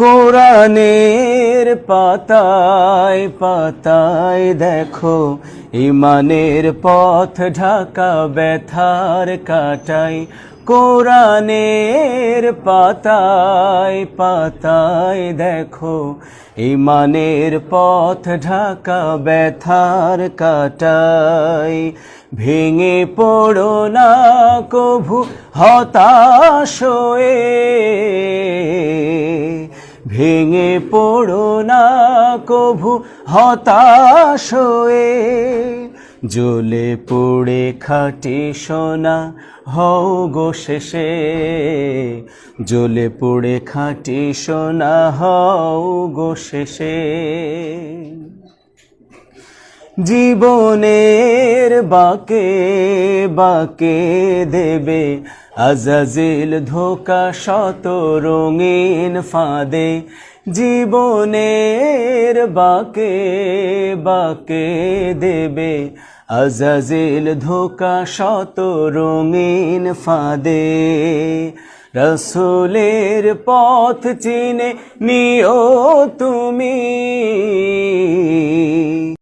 কোরআনের পাতায় পাতায় দেখো, ইমানের পথ ঢাকা ব্যথার কাটাই কোরআনের পাতায় পাতায় দেখো, ইমানের পথ ঢাকা ব্যথার কাটাই ভেঙে পড়ো না কভু হতাশ ভেঙে পড়ো না কভু হতাশ হয়ে। জ্বলে পড়ে খাটি সোনা, হও গো শেষে। জ্বলে পড়ে খাটি সোনা, হও গো শেষে। জীবনের বাকে বাকে দেবে আজাজিল ধোকা শত রঙিন ফাঁদে। জীবনের বাকে বাকে দেবে আজাজিল ধোকা শত রঙিন ফাঁদে। রসুলের পথ চিনে নিও তুমি।